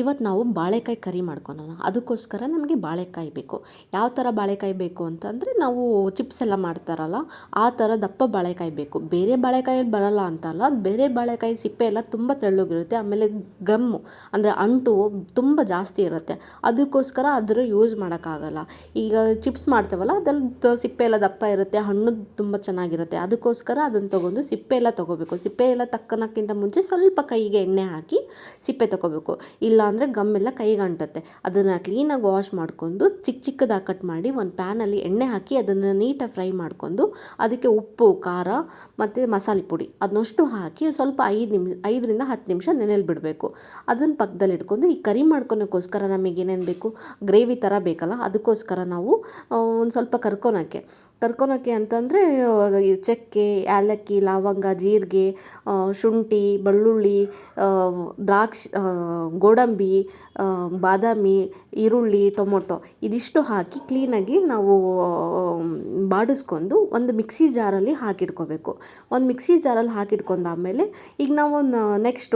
ಇವತ್ತು ನಾವು ಬಾಳೆಕಾಯಿ ಕರಿ ಮಾಡ್ಕೊಳೋಣ ಅದಕ್ಕೋಸ್ಕರ ನಮಗೆ ಬಾಳೆಕಾಯಿ ಬೇಕು. ಯಾವ ಥರ ಬಾಳೆಕಾಯಿ ಬೇಕು ಅಂತಂದರೆ ನಾವು ಚಿಪ್ಸ್ ಎಲ್ಲ ಮಾಡ್ತಾರಲ್ಲ, ಆ ಥರ ದಪ್ಪ ಬಾಳೆಕಾಯಿ ಬೇಕು. ಬೇರೆ ಬಾಳೆಕಾಯಿ ಬರಲ್ಲ ಅಂತಲ್ಲ ಬೇರೆ ಬಾಳೆಕಾಯಿ ಸಿಪ್ಪೆ ಎಲ್ಲ ತುಂಬ ತೆಳ್ಳಗಿರುತ್ತೆ, ಆಮೇಲೆ ಗಮ್ಮು ಅಂದರೆ ಅಂಟು ತುಂಬ ಜಾಸ್ತಿ ಇರುತ್ತೆ. ಅದಕ್ಕೋಸ್ಕರ ಅದರ ಯೂಸ್ ಮಾಡೋಕ್ಕಾಗಲ್ಲ. ಈಗ ಚಿಪ್ಸ್ ಮಾಡ್ತೇವಲ್ಲ ಅದ್ರಲ್ಲಿ ಸಿಪ್ಪೆ ಎಲ್ಲ ದಪ್ಪ ಇರುತ್ತೆ, ಹಣ್ಣು ತುಂಬ ಚೆನ್ನಾಗಿರುತ್ತೆ. ಅದಕ್ಕೋಸ್ಕರ ಅದನ್ನು ತೊಗೊಂಡು ಸಿಪ್ಪೆ ಎಲ್ಲ ತೊಗೋಬೇಕು. ಸಿಪ್ಪೆ ಎಲ್ಲ ತಕ್ಕನಕ್ಕಿಂತ ಮುಂಚೆ ಸ್ವಲ್ಪ ಕೈಗೆ ಎಣ್ಣೆ ಹಾಕಿ ಸಿಪ್ಪೆ ತೊಗೋಬೇಕು. ಇಲ್ಲ ಅಂದರೆ ಗಮ್ಮೆಲ್ಲ ಕೈಗೆ ಅಂಟುತ್ತೆ. ಅದನ್ನು ಕ್ಲೀನಾಗಿ ವಾಶ್ ಮಾಡ್ಕೊಂಡು ಚಿಕ್ಕ ಚಿಕ್ಕದಾಗಿ ಕಟ್ ಮಾಡಿ ಒಂದು ಪ್ಯಾನಲ್ಲಿ ಎಣ್ಣೆ ಹಾಕಿ ಅದನ್ನು ನೀಟಾಗಿ ಫ್ರೈ ಮಾಡ್ಕೊಂಡು ಅದಕ್ಕೆ ಉಪ್ಪು, ಖಾರ ಮತ್ತು ಮಸಾಲೆ ಪುಡಿ ಅದನ್ನಷ್ಟು ಹಾಕಿ ಸ್ವಲ್ಪ ಐದು ನಿಮಿಷ ಐದರಿಂದ ಹತ್ತು ನಿಮಿಷ ನೆನೆಯಲ್ಲಿ ಬಿಡಬೇಕು. ಅದನ್ನು ಪಕ್ಕದಲ್ಲಿ ಇಟ್ಕೊಂಡು ಈ ಕರಿ ಮಾಡ್ಕೊಳ್ಳೋಕ್ಕೋಸ್ಕರ ನಮಗೆ ಏನೇನು ಬೇಕು? ಗ್ರೇವಿ ಥರ ಬೇಕಲ್ಲ, ಅದಕ್ಕೋಸ್ಕರ ನಾವು ಒಂದು ಸ್ವಲ್ಪ ಕರ್ಕೊಳಕ್ಕೆ ಕರ್ಕೊಳಕ್ಕೆ ಅಂತಂದರೆ ಚಕ್ಕೆ, ಏಲಕ್ಕಿ, ಲವಂಗ, ಜೀರಿಗೆ ಶುಂಠಿ, ಬೆಳ್ಳುಳ್ಳಿ ದ್ರಾಕ್ಷಿ ಗೋಡಂಬಿ ಬಾದಾಮಿ, ಈರುಳ್ಳಿ, ಟೊಮೊಟೊ ಇದಿಷ್ಟು ಹಾಕಿ ಕ್ಲೀನಾಗಿ ನಾವು ಬಾಡಿಸ್ಕೊಂಡು ಒಂದು ಮಿಕ್ಸಿ ಜಾರಲ್ಲಿ ಹಾಕಿಟ್ಕೋಬೇಕು. ಒಂದು ಮಿಕ್ಸಿ ಜಾರಲ್ಲಿ ಹಾಕಿಟ್ಕೊಂಡಾದಮೇಲೆ ಈಗ ನಾವು ನೆಕ್ಸ್ಟ್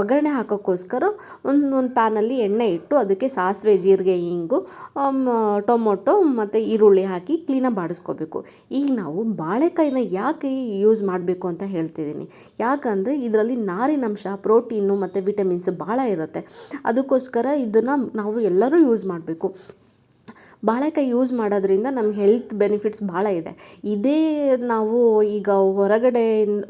ಒಗ್ಗರಣೆ ಹಾಕೋಕ್ಕೋಸ್ಕರ ಒಂದು ಒಂದು ಪ್ಯಾನಲ್ಲಿ ಎಣ್ಣೆ ಇಟ್ಟು ಅದಕ್ಕೆ ಸಾಸಿವೆ, ಜೀರಿಗೆ ಹಿಂಗು ಟೊಮೊಟೊ ಮತ್ತು ಈರುಳ್ಳಿ ಹಾಕಿ ಕ್ಲೀನಾಗಿ ಬಾಡಿಸ್ಕೋಬೇಕು. ಈಗ ನಾವು ಬಾಳೆಕಾಯಿನ ಯಾಕೆ ಯೂಸ್ ಮಾಡಬೇಕು ಅಂತ ಹೇಳ್ತಿದ್ದೀನಿ. ಯಾಕಂದರೆ ಇದರಲ್ಲಿ ನಾರಿನಂಶ ಪ್ರೋಟೀನು ಮತ್ತು ವಿಟಮಿನ್ಸ್ ಭಾಳ ಇರುತ್ತೆ. ಅದಕ್ಕೋಸ್ಕರ ಇದನ್ನು ನಾವು ಎಲ್ಲರೂ ಯೂಸ್ ಮಾಡಬೇಕು. ಬಾಳೆಕಾಯಿ ಯೂಸ್ ಮಾಡೋದ್ರಿಂದ ನಮ್ಮ ಹೆಲ್ತ್ ಬೆನಿಫಿಟ್ಸ್ ಭಾಳ ಇದೆ. ಇದೇ ನಾವು ಈಗ ಹೊರಗಡೆ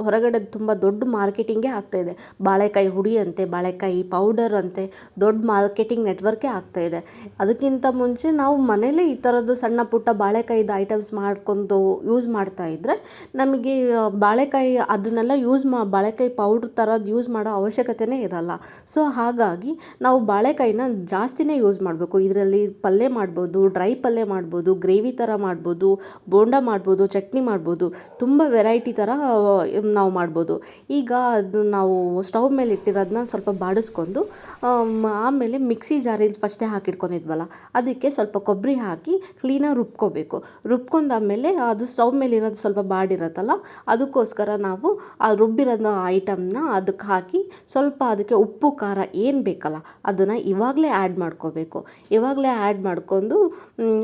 ಹೊರಗಡೆ ತುಂಬ ದೊಡ್ಡ ಮಾರ್ಕೆಟಿಂಗೇ ಆಗ್ತಾಯಿದೆ ಬಾಳೆಕಾಯಿ ಹುಡಿ ಅಂತೆ ಬಾಳೆಕಾಯಿ ಪೌಡರ್ ಅಂತೆ ದೊಡ್ಡ ಮಾರ್ಕೆಟಿಂಗ್ ನೆಟ್ವರ್ಕೇ ಇದೆ. ಅದಕ್ಕಿಂತ ಮುಂಚೆ ನಾವು ಮನೇಲೇ ಈ ಥರದ್ದು ಸಣ್ಣ ಪುಟ್ಟ ಬಾಳೆಕಾಯಿದು ಐಟಮ್ಸ್ ಮಾಡ್ಕೊಂಡು ಯೂಸ್ ಮಾಡ್ತಾ ಇದ್ದರೆ ನಮಗೆ ಬಾಳೆಕಾಯಿ ಅದನ್ನೆಲ್ಲ ಯೂಸ್ ಮಾ, ಬಾಳೆಕಾಯಿ ಪೌಡ್ರ್ ಥರದ್ದು ಯೂಸ್ ಮಾಡೋ ಅವಶ್ಯಕತೆಯೇ ಇರಲ್ಲ. ಸೊ ಹಾಗಾಗಿ ನಾವು ಬಾಳೆಕಾಯಿನ ಜಾಸ್ತಿನೇ ಯೂಸ್ ಮಾಡಬೇಕು. ಇದರಲ್ಲಿ ಪಲ್ಯ ಮಾಡ್ಬೋದು ಡ್ರೈ ಪಲ್ಯ ಮಾಡ್ಬೋದು, ಗ್ರೇವಿ ಥರ ಮಾಡ್ಬೋದು, ಬೋಂಡ ಮಾಡ್ಬೋದು, ಚಟ್ನಿ ಮಾಡ್ಬೋದು, ತುಂಬ ವೆರೈಟಿ ಥರ ನಾವು ಮಾಡ್ಬೋದು. ಈಗ ಅದು ನಾವು ಸ್ಟವ್ ಮೇಲೆ ಇಟ್ಟಿರೋದನ್ನ ಸ್ವಲ್ಪ ಬಾಡಿಸ್ಕೊಂಡು ಆಮೇಲೆ ಮಿಕ್ಸಿ ಜಾರಿಲಿ ಫಸ್ಟೇ ಹಾಕಿಟ್ಕೊಂಡಿದ್ವಲ್ಲ, ಅದಕ್ಕೆ ಸ್ವಲ್ಪ ಕೊಬ್ಬರಿ ಹಾಕಿ ಕ್ಲೀನಾಗಿ ರುಬ್ಕೋಬೇಕು. ರುಬ್ಕೊಂಡಾದಮೇಲೆ ಅದು ಸ್ಟವ್ ಮೇಲೆ ಇರೋದು ಸ್ವಲ್ಪ ಬಾಡಿರುತ್ತಲ್ಲ ಅದಕ್ಕೋಸ್ಕರ ನಾವು ಆ ರುಬ್ಬಿರೋದು ಐಟಮ್ನ ಅದಕ್ಕೆ ಹಾಕಿ ಸ್ವಲ್ಪ ಅದಕ್ಕೆ ಉಪ್ಪು, ಖಾರ ಏನು ಬೇಕಲ್ಲ, ಅದನ್ನು ಇವಾಗಲೇ ಆ್ಯಡ್ ಮಾಡ್ಕೋಬೇಕು. ಇವಾಗಲೇ ಆ್ಯಡ್ ಮಾಡ್ಕೊಂಡು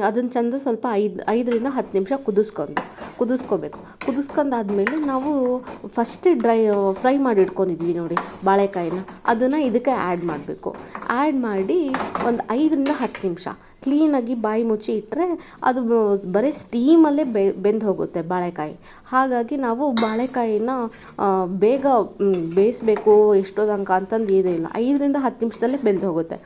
ಅದನ್ನು ಚೆಂದ ಸ್ವಲ್ಪ ಐದು, ಐದರಿಂದ ಹತ್ತು ನಿಮಿಷ ಕುದಿಸ್ಕೊಂಡು, ಕುದಿಸ್ಕೋಬೇಕು. ಕುದಿಸ್ಕೊಂಡಾದ್ಮೇಲೆ ನಾವು ಫಸ್ಟ್ ಡ್ರೈ ಫ್ರೈ ಮಾಡಿ ಇಟ್ಕೊಂಡಿದ್ವಿ ನೋಡಿ, ಬಾಳೆಕಾಯಿನ. ಅದನ್ನು ಇದಕ್ಕೆ ಆ್ಯಡ್ ಮಾಡಬೇಕು. ಆ್ಯಡ್ ಮಾಡಿ ಒಂದು ಐದರಿಂದ ಹತ್ತು ನಿಮಿಷ. ಕ್ಲೀನಾಗಿ ಬಾಯಿ ಮುಚ್ಚಿ ಇಟ್ಟರೆ ಅದು ಬರೀ ಸ್ಟೀಮಲ್ಲೇ ಬೆಂದು ಹೋಗುತ್ತೆ ಬಾಳೆಕಾಯಿ. ಹಾಗಾಗಿ ನಾವು ಬಾಳೆಕಾಯಿನ ಬೇಗ ಬೇಯಿಸ್ಬೇಕು ಎಷ್ಟೋ ತನಕ ಅಂತಂದು ಏನೂ ಇಲ್ಲ. ಐದರಿಂದ ಹತ್ತು ನಿಮಿಷದಲ್ಲೇ ಬೆಂದು ಹೋಗುತ್ತೆ.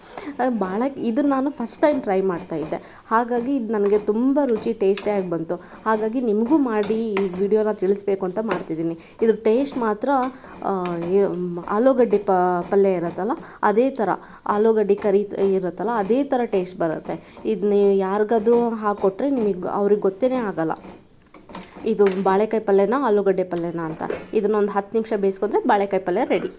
ಬಾಳೆ, ಇದು ನಾನು ಫಸ್ಟ್ ಟೈಮ್ ಟ್ರೈ ಮಾಡ್ತಾ ಇದ್ದೆ. ಹಾಗಾಗಿ ಇದು ನನಗೆ ತುಂಬ ರುಚಿ ಟೇಸ್ಟಿಯಾಗಿ ಬಂತು. ಹಾಗಾಗಿ ನಿಮಗೂ ಮಾಡಿ ಈ ವಿಡಿಯೋನ ತಿಳಿಸ್ಬೇಕು ಅಂತ ಮಾಡ್ತಿದ್ದೀನಿ. ಇದ್ರ ಟೇಸ್ಟ್ ಮಾತ್ರ ಆಲೂಗಡ್ಡೆ ಪಲ್ಯ ಇರುತ್ತಲ್ಲ ಅದೇ ಥರ ಆಲೂಗಡ್ಡೆ ಕರಿ ಇರುತ್ತಲ್ಲ, ಅದೇ ಥರ ಟೇಸ್ಟ್ ಬರುತ್ತೆ. ಇದು ನೀವು ಯಾರಿಗಾದ್ರೂ ಹಾಕ್ಕೊಟ್ರೆ ನಿಮಗೆ ಅವ್ರಿಗೆ ಗೊತ್ತೇ ಆಗಲ್ಲ. ಇದು ಬಾಳೆಕಾಯಿ ಪಲ್ಯನ, ಆಲೂಗಡ್ಡೆ ಪಲ್ಯನ ಅಂತ. ಇದನ್ನೊಂದು ಹತ್ತು ನಿಮಿಷ ಬೇಯಿಸ್ಕೊಂಡ್ರೆ ಬಾಳೆಕಾಯಿ ಪಲ್ಯ ರೆಡಿ